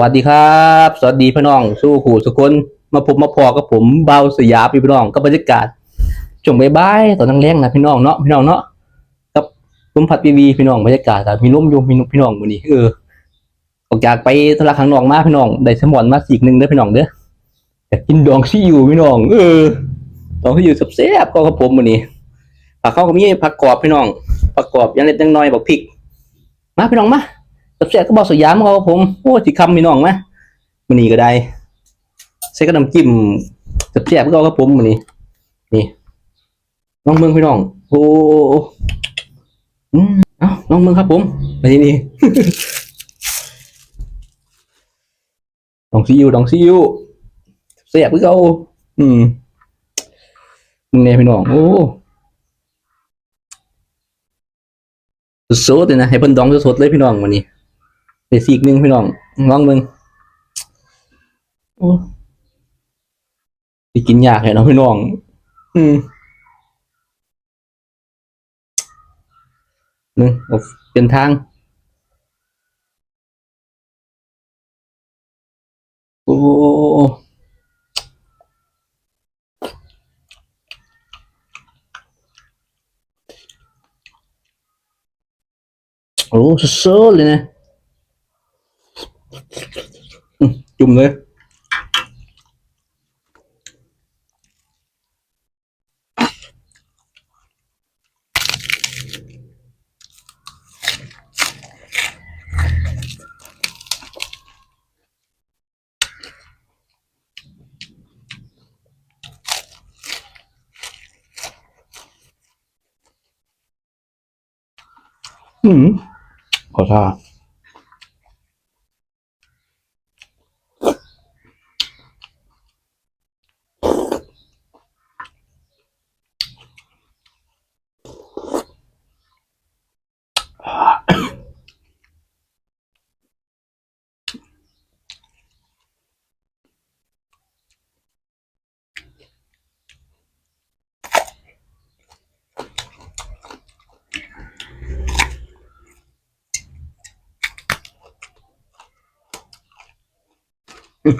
วัสดีครับ สวัสดีพี่น้อง สู้ขู่สุกคนมาพบมาพอกับผมเบาสยามพี่น้องกับบรรยากาศช่วงบ่ายตอนนั่งเลี้ยงนะพี่น้องเนาะพี่น้องเนาะกับลมพัดวีวีพี่น้องบรรยากาศอะมีลมยู่มีพี่น้องมื้อนี้เออออกจากไปธุระข้างนอกมาพี่น้องได้สมอนมาสีกหนึ่งเด้อพี่น้องเด้ออยากกินดองซี่อยู่พี่น้องเออดองซี่อยู่แซ่บๆก็กับผมมื้อนี้ผักเข้าก็มีผักกรอบพี่น้องผักกรอบยังเล็กยังน้อยบักพริก มาพี่น้องมา แซ่บก็บอกสยามเขาผมโอ้สิคำพี่น้องมามันนี่ก็ได้ใส่กระน้ำจิ้มแซ่บก็ครับผมมันนี่นี่ลองเมืองพี่น้อง โอ้อืมเอ้าลองเมืองครับผมไปที่นี่ดองซีอิ๊วดองซีอิ๊วแซ่บก็เอาอืมมึงเนี่ยพี่น้องโอ้สดๆเลยนะให้เพิ่นดองสดๆเลยพี่น้องวันนี้ ดี๋ยวสีกหนึ่งพี่น้องลองเบิ่งโอ้สิกินยากเลยเนาะพี่น้อง อืมหนึ่งเอาเป็นทางโอ้โอ้สุดๆเลยนะ อืม จุ่มเลยอืมขอทาน โอู้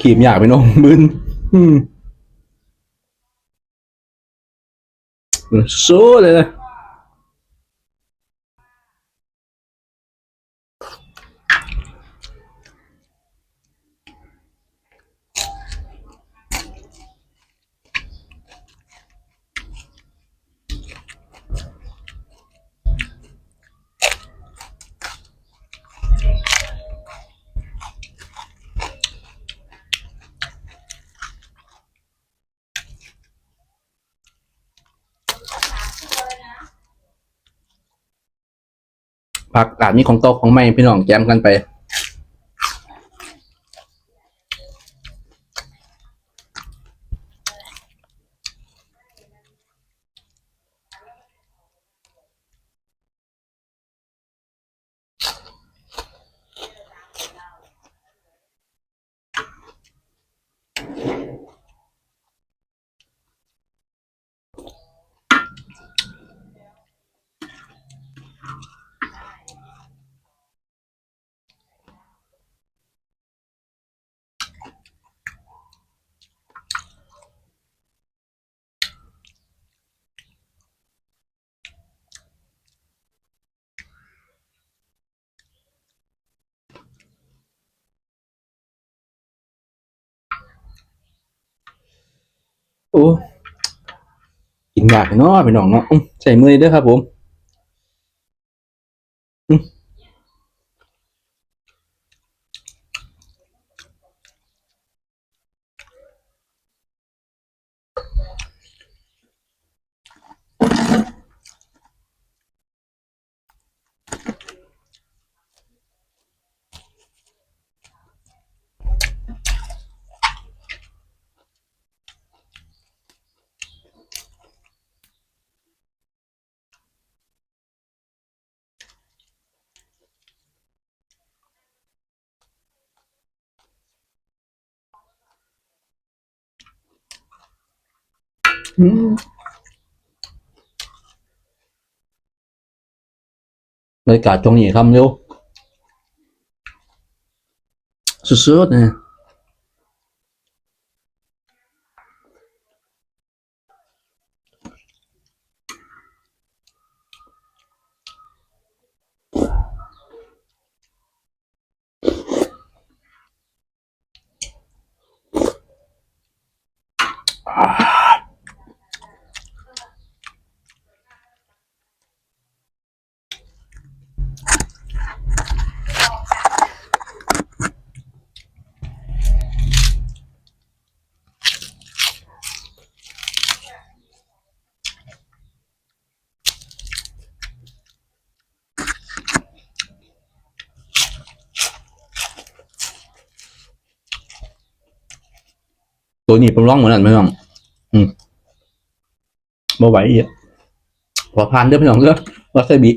ขีมอยากไปน้องมึนอืม โซ่เลย ผักอาดมีของเก่าของใหม่พี่น้องแจมกันไป โอ้กิน ยากเนาะพี่น้องเนาะใส่มือเด้อครับผม บรรยากาศตรงนี้ครับเร็วสุดๆนะ ตัวนี้ผมร้องเหมือนกันไหมน้องอืมบ่ไหวอีกพอพานเด้อพี่น้องเด้อวาซาบิ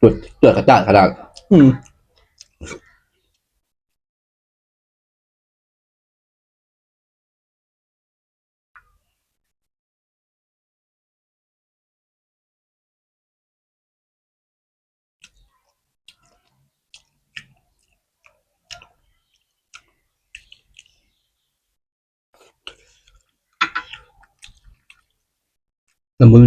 จุดเกิดกระจาดขนาดอืม ละมุ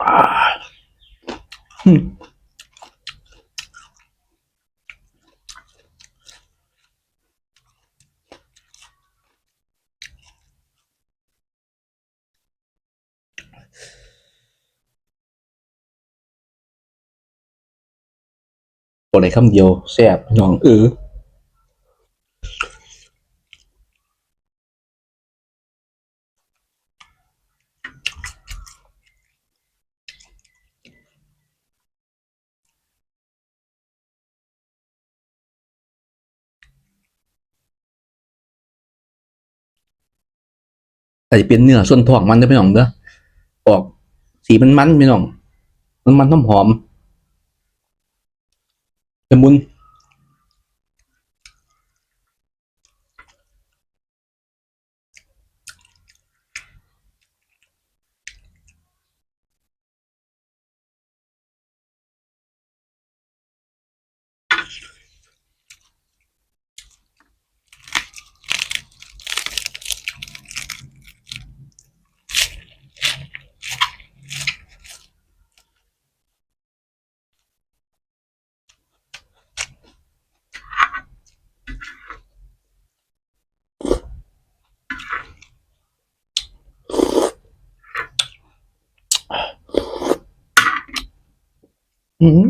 บอกได้คำเดียวแซ่บพี่น้องเออ แต่จะเป็นเนื้อส่วนท้องมันได้อพี่น้องเด้อออกสีมันมันๆพี่น้อง มันมันหอมๆละมุน อืม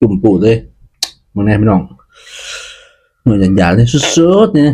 จุ่มปูดเลยมึงแน่พี่น้องเหมือนหยาดๆเลยสุดๆเนี่ย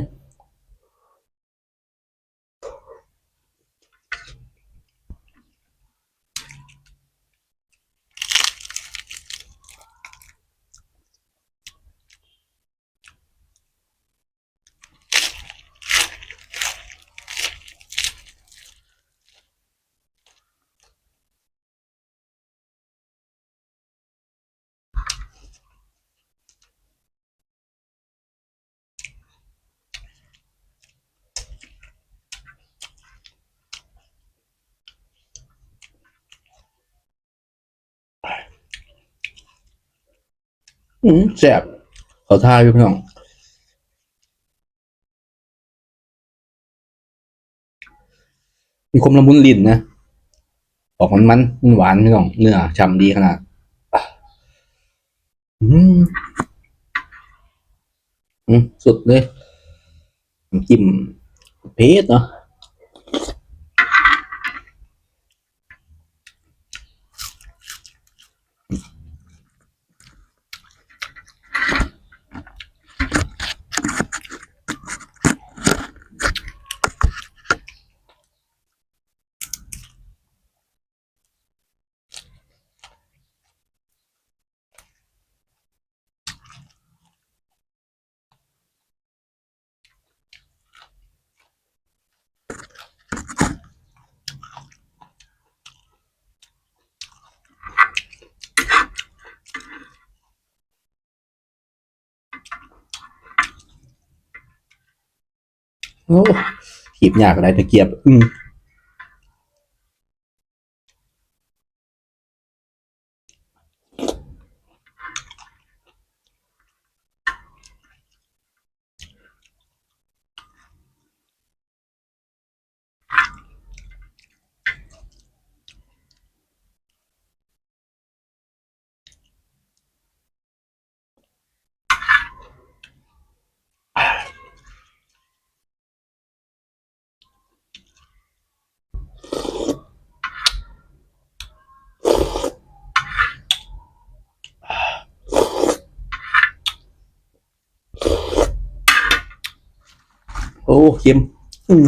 อืมแซ่บขอท่าอยู่พี่น้องมีความละมุนลิ้นนะออกมันมันมันหวานพี่น้องเนื้อฉ่ำดีขนาดอืมอืมสุดเลยจิ้มเผ็ดเนาะ โอ้ขีบยากอะไรตะเกียบ อืม โอ้เค็มอืม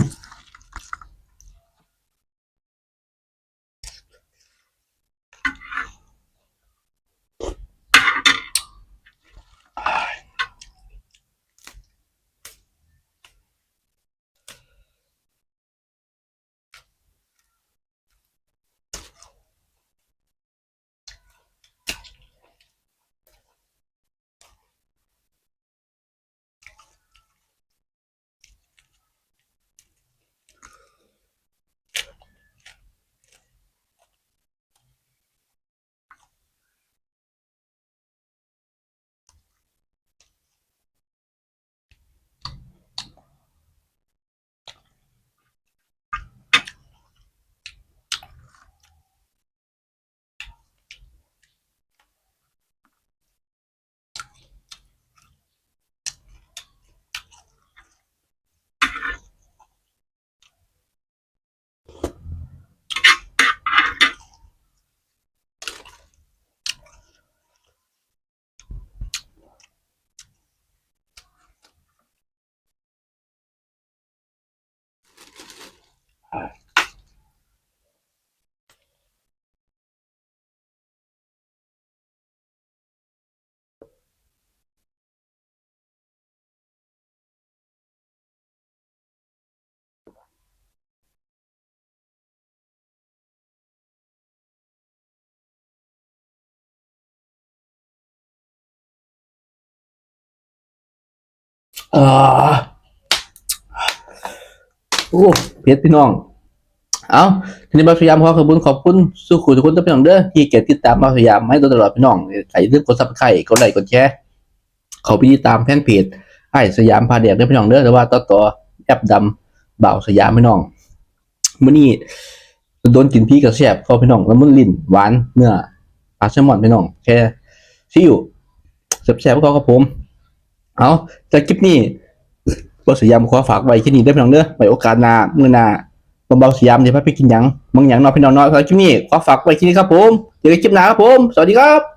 อ่าโอ้เผ็ดพี่น้อง เอาทีนี้บาสยามขอขอบคุณขอบคุณสุขุทุกคนทุกพี่น้องเด้อที่เกียรติดตามบาสยามให้ตลอดพี่น้องใส่เรื่องกดซับสไครต์กดไลค์กดแชร์เขาไปติดตามแฟนเพจไอ้สยามพาเดียกได้อพี่น้องเด้อแต่ว่าต่อต่อแอปดำเบาสยามพี่น้องมื้อนี้โดนกินพี่กับแซ่บเขาพี่น้องแล้วมันลิ้นหวานเนื้อปลาแซลมอนพี่น้องแค่ซิวแซ่บๆพวกเขากับผม เอาแต่คลิปนี้บอสยามขอฝากไว้แค่นี้ได้อพี่น้องเด้อไว้โอกาสหน้ามื้อหน้าบเบาสยามเดี๋ยวพาไปกินหยังบางอย่างเนาะพี่น้องเนาะสำหรับคลิปนี้ขอฝากไว้แค่นี้ครับผมเจอกันคลิปหน้าครับผม สวัสดีครับ